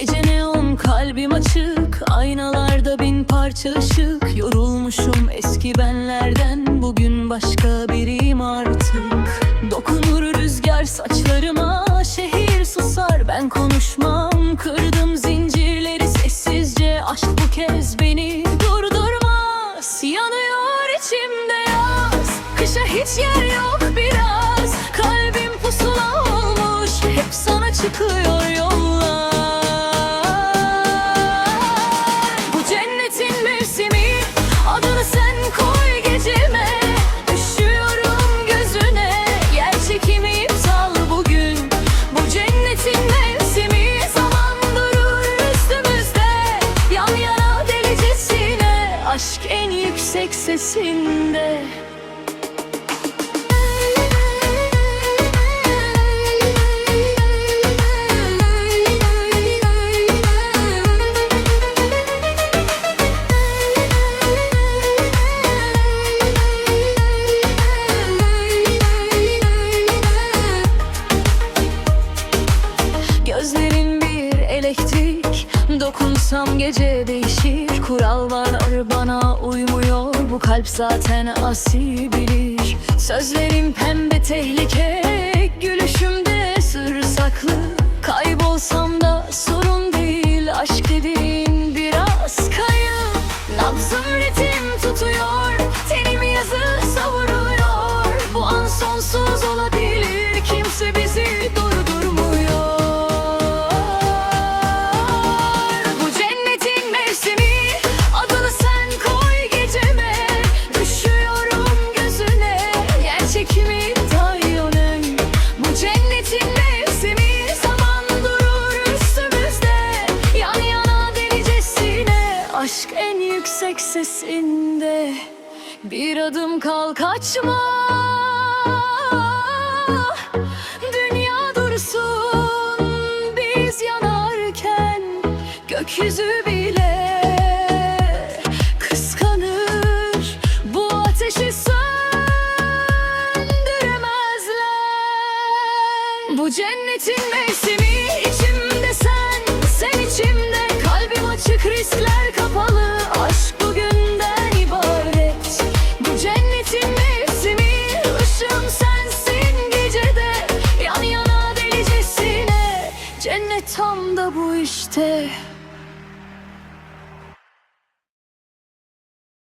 Gece neon kalbim açık Aynalarda bin parça ışık. Yorulmuşum eski benlerden Bugün başka biriyim artık. Dokunur rüzgar saçlarıma Şehir susar ben konuşmam. Kırdım zincirleri sessizce Aşk bu kez beni durdurmaz. Yanıyor içimde yaz Kışa hiç yer yok biraz. Kalbim pusula olmuş Hep sana çıkıyor yollar sesinde. Gözlerin bir elektrik Dokunsam gece değişir. Kurallar bana kalp zaten asi bilir. Sözlerim pembe tehlike Gülüşümde sır saklı. Kaybolsam da sorun değil Aşk dediğin çekimi dayonem Bu cennetin mevsimi Zaman durur üstümüzde. Yan yana delicesine Aşk en yüksek sesinde. Bir adım kal kaçma. Dünya dursun biz yanarken. Gökyüzü hasretin mevsimi içimde sen, sen içimde. Kalbim açık riskler kapalı. Aşk bugünden ibaret. Bu cennetin mevsimi Işığım sensin gecede. Yan yana delicesine Cennet tam da bu işte.